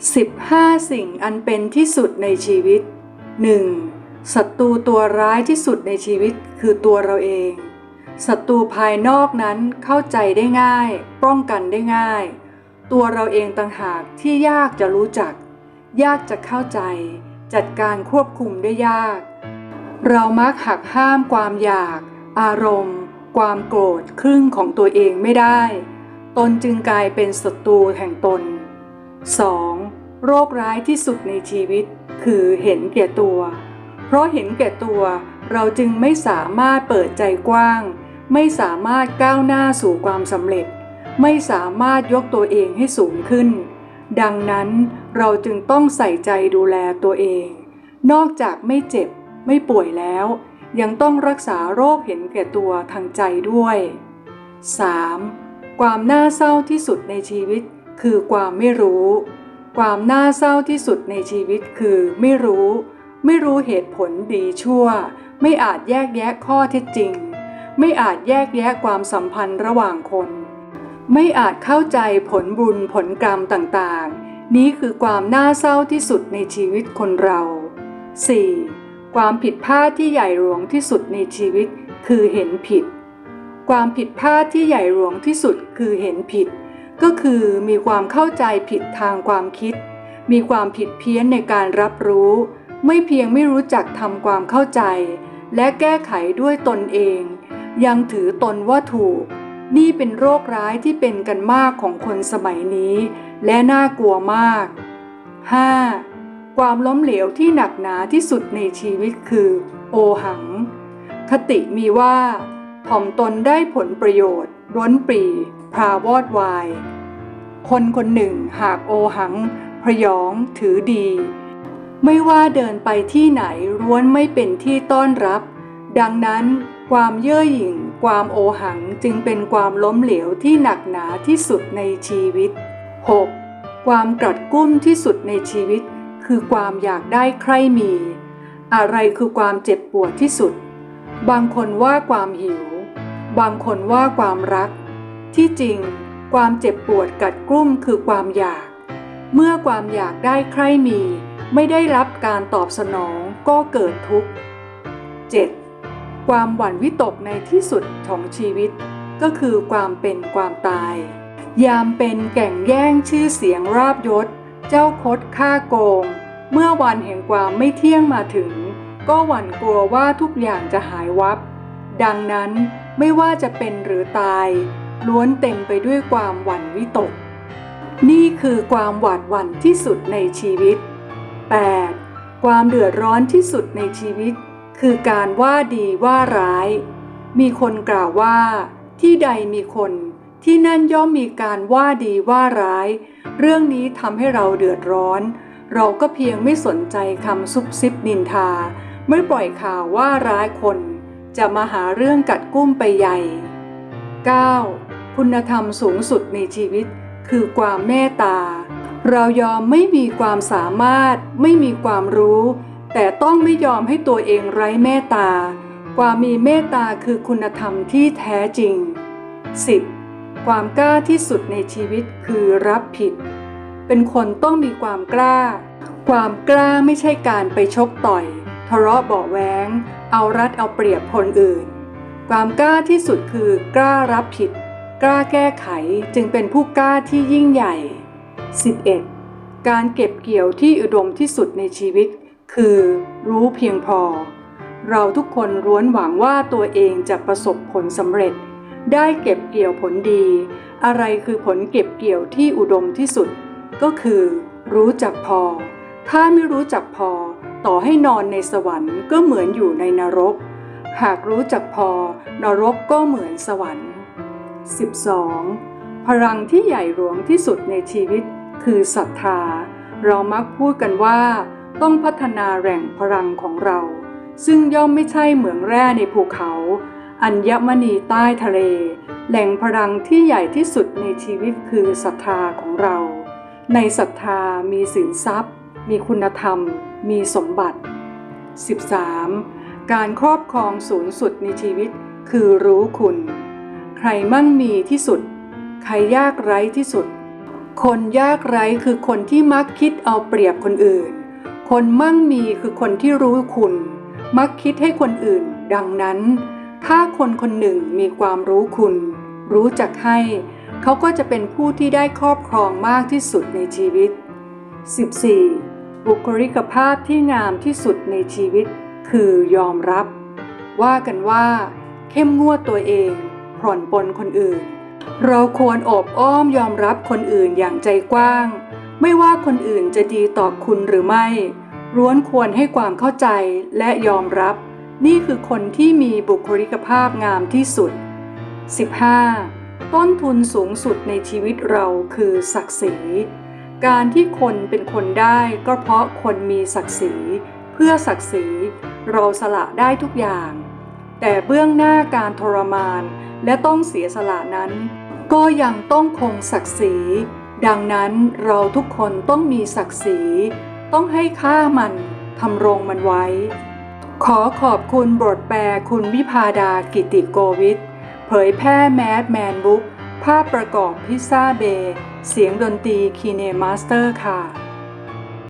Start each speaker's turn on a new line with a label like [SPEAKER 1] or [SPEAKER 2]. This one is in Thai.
[SPEAKER 1] 15 สิ่งอันเป็นที่สุดในชีวิต 1. ศัตรูตัวร้ายที่สุดในชีวิตคือตัวเราเอง ศัตรูภายนอกนั้นเข้าใจได้ง่าย ป้องกันได้ง่าย ตัวเราเองต่างหากที่ยากจะรู้จัก ยากจะเข้าใจ จัดการควบคุมได้ยาก เรามักหักห้ามความอยาก อารมณ์ ความโกรธครึ่งของตัวเองไม่ได้ ตนจึงกลายเป็นศัตรูแห่งตน 2. โรคร้ายที่สุดในชีวิต คือเห็นแก่ตัว เพราะเห็นแก่ตัวเราจึงไม่สามารถเปิดใจกว้าง ไม่สามารถก้าวหน้าสู่ความสำเร็จ ไม่สามารถยกตัวเองให้สูงขึ้น ดังนั้นเราจึงต้องใส่ใจดูแลตัวเอง นอกจากไม่เจ็บไม่ป่วยแล้ว ยังต้องรักษาโรคเห็นแก่ตัวทางใจด้วย 3. ความน่าเศร้าที่สุดในชีวิต คือความไม่รู้ ความน่าเศร้าที่สุดในชีวิตคือไม่รู้ ไม่รู้เหตุผลดีชั่ว ไม่อาจแยกแยะข้อเท็จจริง ไม่อาจแยกแยะความสัมพันธ์ระหว่างคน ไม่อาจเข้าใจผลบุญผลกรรมต่างๆ นี้คือความน่าเศร้าที่สุดในชีวิตคนเรา 4. ความผิดพลาดที่ใหญ่หลวงที่สุดในชีวิตคือเห็นผิด ความผิดพลาดที่ใหญ่หลวงที่สุดคือเห็นผิด ก็คือมีความเข้าใจผิดทางความคิด มีความผิดเพี้ยนในการรับรู้ ไม่เพียงไม่รู้จักทำความเข้าใจ และแก้ไขด้วยตนเอง ยังถือตนว่าถูก นี่เป็นโรคร้ายที่เป็นกันมากของคนสมัยนี้ และน่ากลัวมาก 5. ความล้มเหลวที่หนักหนาที่สุดในชีวิตคือ โอหัง คติมีว่าถ่อมตนได้ผลประโยชน์ ร้นปรี พราวอดวาย คนคนหนึ่งหากโอหังพยองถือดี ไม่ว่าเดินไปที่ไหนร้วนไม่เป็นที่ต้อนรับ ดังนั้นความเย่อหยิ่ง ความโอหังจึงเป็นความล้มเหลวที่หนักหนาที่สุดในชีวิต 6. ความกรัดกุ้มที่สุดในชีวิต คือความอยากได้ใครมี อะไรคือความเจ็บปวดที่สุด บางคนว่าความหิว บางคนว่าความรัก ที่จริง ความเจ็บปวดกัดกลุ้มคือความอยาก เมื่อความอยากได้ใครมี ไม่ได้รับการตอบสนองก็เกิดทุกข์ 7. ความหวั่นวิตกในที่สุดของชีวิต ก็คือความเป็นความตาย ยามเป็นแก่งแย่งชื่อเสียงราบยศ เจ้าคดฆ่าโกง เมื่อวันแห่งความไม่เที่ยงมาถึง ก็หวั่นกลัวว่าทุกอย่างจะหายวับ ดังนั้นไม่ว่าจะเป็นหรือตาย ล้วนเต็มไปด้วยความหวั่นวิตก นี่คือความหวาดหวั่นที่สุดในชีวิต 8. ความเดือดร้อนที่สุดในชีวิต คือการว่าดีว่าร้าย มีคนกล่าวว่า ที่ใดมีคนที่นั่นย่อมมีการว่าดีว่าร้าย เรื่องนี้ทำให้เราเดือดร้อน เราก็เพียงไม่สนใจคำซุบซิบนินทา ไม่ปล่อยข่าวว่าร้ายคน จะมาหาเรื่องกัดกุ้มไปใหญ่ 9. คุณธรรมสูงสุดในชีวิต คือความเมตตา เรายอมไม่มีความสามารถ ไม่มีความรู้ แต่ต้องไม่ยอมให้ตัวเองไร้เมตตา ความมีเมตตาคือคุณธรรมที่แท้จริง 10. ความกล้าที่สุดในชีวิตคือรับผิด เป็นคนต้องมีความกล้า ความกล้าไม่ใช่การไปชกต่อย ทะเลาะเบาะแว้งเอารัดเอาเปรียบคนอื่น ความกล้าที่สุดคือกล้ารับผิด กล้าแก้ไขจึงเป็นผู้กล้าที่ยิ่งใหญ่ 11. การเก็บเกี่ยวที่อุดมที่สุดในชีวิต คือรู้เพียงพอ เราทุกคนร้วนหวังว่าตัวเองจะประสบผลสำเร็จ ได้เก็บเกี่ยวผลดี อะไรคือผลเก็บเกี่ยวที่อุดมที่สุด ก็คือ รู้จักพอ ถ้าไม่รู้จักพอ ต่อให้นอนในสวรรค์ก็เหมือนอยู่ในนรก หากรู้จักพอนรกก็เหมือนสวรรค์ 12. พลังที่ใหญ่หลวงที่สุดในชีวิตคือศรัทธา เรามักพูดกันว่า ต้องพัฒนาแหล่งพลังของเรา ซึ่งย่อมไม่ใช่เหมืองแร่ในภูเขา อัญมณีใต้ทะเล แหล่งพลังที่ใหญ่ที่สุดในชีวิตคือศรัทธาของเรา ในศรัทธามีสินทรัพย์ มีคุณธรรม มีสมบัติ 13. การครอบครองสูงสุดในชีวิตคือรู้คุณ ใครมั่งมีที่สุด ใครยากไร้ที่สุด คนยากไร้คือคนที่มักคิดเอาเปรียบคนอื่น คนมั่งมีคือคนที่รู้คุณ มักคิดให้คนอื่น ดังนั้น ถ้าคนคนหนึ่งมีความรู้คุณ รู้จักให้ เขาก็จะเป็นผู้ที่ได้ครอบครองมากที่สุดในชีวิต 14. บุคลิกภาพที่งามที่สุดในชีวิต คือยอมรับ ว่ากันว่า เข้มงวดตัวเอง ผ่อนปลนคนอื่น เราควรอบอ้อมยอมรับคนอื่นอย่างใจกว้าง ไม่ว่าคนอื่นจะดีต่อคุณหรือไม่ร้วนควรให้ความเข้าใจและยอมรับ นี่คือคนที่มีบุคลิกภาพงามที่สุด 15. ต้นทุนสูงสุดในชีวิตเราคือศักดิ์ศรี การที่คนเป็นคนได้ก็เพราะคนมีศักดิ์ศรี เพื่อศักดิ์ศรี เราสละได้ทุกอย่าง แต่เบื้องหน้าการทรมานและต้องเสียสละนั้น ก็ยังต้องคงศักดิ์ศรี ดังนั้นเราทุกคนต้องมีศักดิ์ศรี ต้องให้ค่ามันทำรงมันไว้ ขอขอบคุณบทแปลคุณวิพาดากิติโกวิทเผยแพร่แมสแมนบุ๊กภาพประกอบพิซซ่าเบย์เสียงดนตรีคีเนมาสเตอร์ค่ะ